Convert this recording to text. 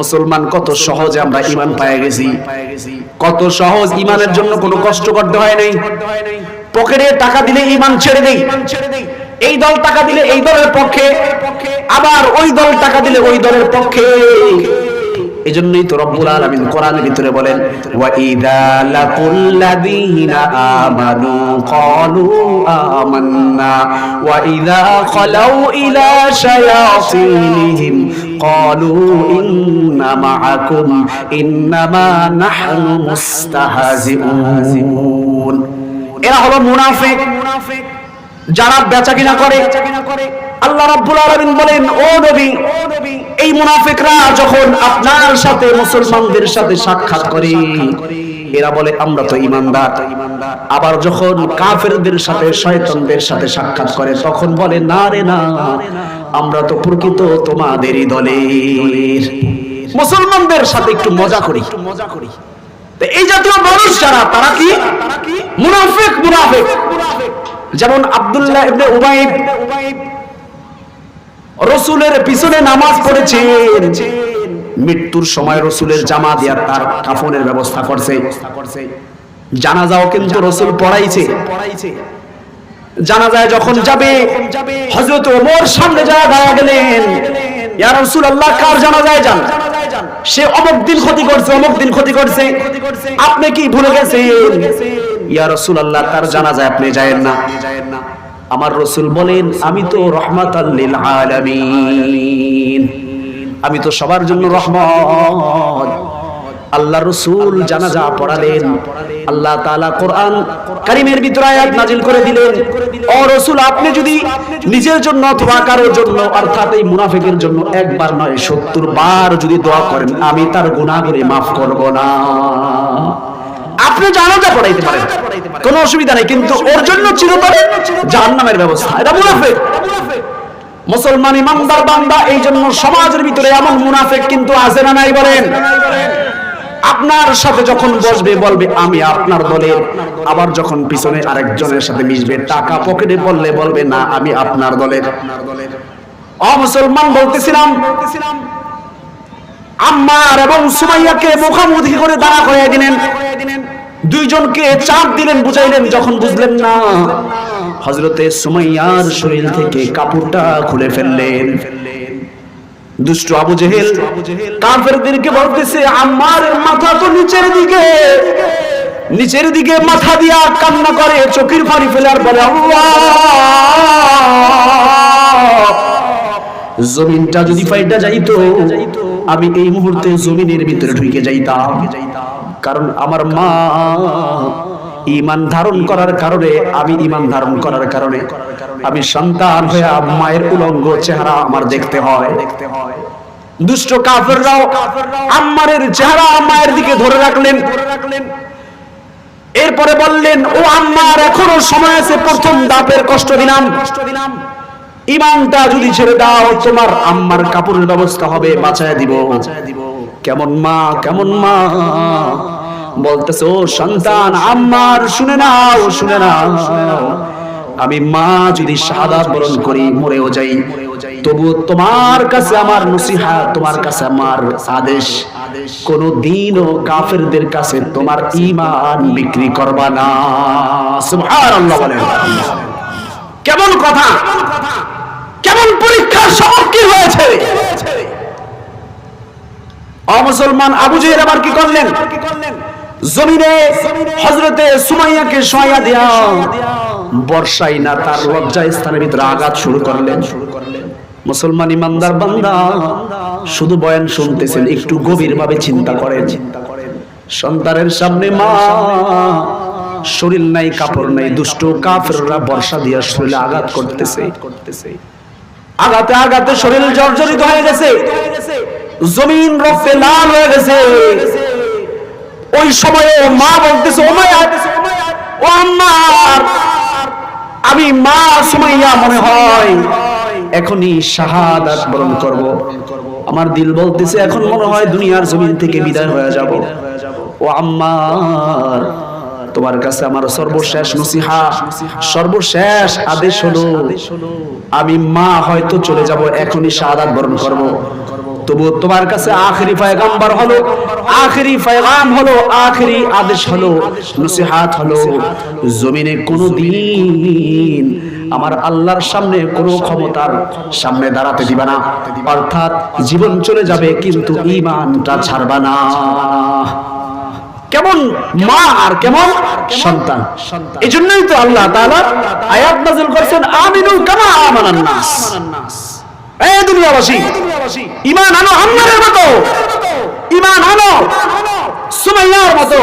মুসলমান, কত সহজে আমরা ইমান পায়ে গেছি। কত সহজ ইমানের জন্য কোনো কষ্ট করতে হয় নাই। পকেটে টাকা দিলে ইমান ছেড়ে দেই। এই দল টাকা দিলে এই দলের পক্ষে, আবার ওই দল টাকা দিলে ওই দলের পক্ষে। এজন্যই তো রব্বুল আলামিন কোরআনের ভিতরে বলেন, ওয়া ইদা লাকুল্লাযীনা আমানু ক্বালু আমান্না, ওয়া ইদা খালাউ ইলা শায়াতিনহিম ক্বালু ইন্না মাআকুম ইন্নামা নাহনু মুস্তাহজিউন এরা হলো মুনাফিক, যারা বেচা কিনা করে। আল্লাহ রাব্বুল আলামিন বলেন, ও নবী, এই মুনাফিকরা যখন আপনার সাথে মুসলমানদের সাথে সাক্ষাৎ করে, এরা বলে, আমরা তো ইমানদার। আবার যখন কাফেরদের সাথে, শয়তানদের সাথে সাক্ষাৎ করে, তখন বলে, না রে, না। আমরা তো প্রকৃত তোমাদেরই দলের। মুসলমানদের সাথে একটু মজা করি। মজা করি এই জাতীয় মানুষ যারা, তারা কি? মুনাফিক মুনাফিক। যেমন আব্দুল্লাহ ইবনে উবাইব রসুলের পিছনে নামাজ পড়েছেন। মৃত্যুর সময় রসুলের জামা দিয়া তার কাফনের ব্যবস্থা করছে। জানাজাও কিন্তু রসুল পড়াইছে পড়াইছে। জানাজায় যখন যাবে, হযরত ওমর সামনে যায় দাঁড়া গেলেন। ইয়া রাসূলুল্লাহ, কার জানাজায় যান? সে অমুক দিন ক্ষতি করছে, অমুক দিন ক্ষতি করছে। আপনি কি ভুলে গেছেন? ইয়া রাসূলুল্লাহ, তার জানাজায় আপনি যায়েন না। আমার রসুল বলেন, আমি তো রহমাতাল লিল আলামিন। আমি তো সবার জন্য রহমত। আল্লাহ রসুল জানাজা পড়ালেন। আল্লাহ তাআলা কোরআন কারিমের ভিতরে আয়াত নাজিল করে দিলেন। ও রসুল আপনি যদি নিজের জন্য অথবা কারোর জন্য অর্থাৎ এই মুনাফিকের জন্য একবার নয় সত্তর বার যদি দোয়া করেন আমি তার গুনাহগুলি মাফ করব না। আপনি জানাজা পড়াইতে পারেন। কোনো অসুবিধা নেই কিন্তু ওর জন্য চিরতরে জাহান্নামের ব্যবস্থা। এটা মুনাফিক। মুসলমান ইমানদার বান্দা এই জন্য সমাজের ভিতরে এমন মুনাফেক কিন্তু আছে না নাই বলেন। আপনার সাথে যখন বসবে, বলবে, আমি আপনার দলের আবার যখন পিছনে আরেকজনের সাথে মিশবে, টাকা পকেটে বললে বলবে, না, আমি আপনার দলের। অ, মুসলমান, বলতেছিলাম, আম্মার এবং সুমাইয়াকে মুখামুখি করে দাঁড়া করে দিলেন। দুইজনকে চাপ দিলেন, বুঝাইলেন, যখন বুঝলেন না হজরতে সুমাইয়ার শরীর থেকে কাপড়টা খুলে ফেললেন। দুষ্ট আবু জেহেল কাফেরদেরকে বলতেছে, আমার মাথা তো নিচের দিকে। নিচের দিকে মাথা দিয়া কান্না করে, চোখের পানি ফেলার পরে জমিনটা যদি ফাইটা যাইতো, আমি এই মুহূর্তে জমিনের ভিতরে ঢুকে যাইতাম। কারণ আমার মা ইমান ধারণ করার কারণে, আমি ইমান ধারণ করার কারণে, আমি সন্তান হয়ে মায়ের উলঙ্গ চেহারা আমার দেখতে হয়। দুষ্ট কাফেররাও আম্মারের চেহারা মায়ের দিকে ধরে রাখলেন। এরপরে বললেন, ও আম্মার, এখনও সময় আছে, প্রথম দাপের কষ্ট দিলাম। ইমানটা যদি ছেড়ে দাও, তোমার আম্মার কাপড়ের ব্যবস্থা হবে, বাঁচায় দিব। কেমন মা কেমন মা? বলতেছে, ও সন্তান আমার শুনে নাও শুনে নাও আমি মা যদি সাদা বরণ করি, মরেও যাই। তবু তোমার কাছে আমার নসিহা, তোমার কাছে আমার আদেশ। কোন দিনও কাফেরদের কাছে তোমার ইমান বিক্রি করবা না। সুবহানাল্লাহ বলেন কেমন কথা? কেমন পরীক্ষার সম্মুখীন হয়েছে? অমুসলমান আবু জেহেল আবার কি করলেন? জমিনে হজরতে সুমাইয়াকে সহায়া দেয়া বর্ষাই না তার লজ্জা স্থানের ভিতরে আঘাত শুরু করলেন। মুসলমান ইমানদার বান্দা শুধু বয়ান শুনতেছেন, একটু গভীর ভাবে চিন্তা করেন। সন্তানের সামনে মা, শরীর নাই, কাপড় নাই, দুষ্ট কাফেররা বর্ষা দিয়া শরীরে আঘাত করতেছে। আঘাতে আঘাতে শরীর জর্জরিত হয়ে গেছে। জমিন রক্তে লাল হয়ে গেছে। ওই সময়ে মা বলতেছে, ও ও আমার আমি মা সুমাইয়া মনে হয় এখনই শাহাদাত বরণ করব। আমার দিল বলতেছে, এখন মনে হয় দুনিয়ার জমিন থেকে বিদায় হয়ে যাব। ও আম্মার তোমার কাছে আমার সর্বশেষ নসিহা। সর্বশেষ আদেশ হলো, আমি মা হয়তো চলে যাব, এখনই শাহাদাত বরণ করব। তবু তোমার কাছে আখেরি পয়গাম্বার হলো, আখেরি পয়গাম হলো, আখেরি আদেশ হলো, নসিহাত হলো, জমিনে কোনো দিন আমার আল্লাহর সামনে কোনো ক্ষমতার সামনে দাঁড়াতে দিবা না। অর্থাৎ জীবন চলে যাবে, কিন্তু ঈমানটা ছাড়বা না। কেমন মা আর কেমন সন্তান? এই জন্যই তো আল্লাহ তাআলা আয়াত নাযিল করছেন আমিনু কামা আমানান নাস। এই দুনিয়াবাসী ঈমান আনো আম্মারের মতো ইমান আনো সুমাইয়ার মতো।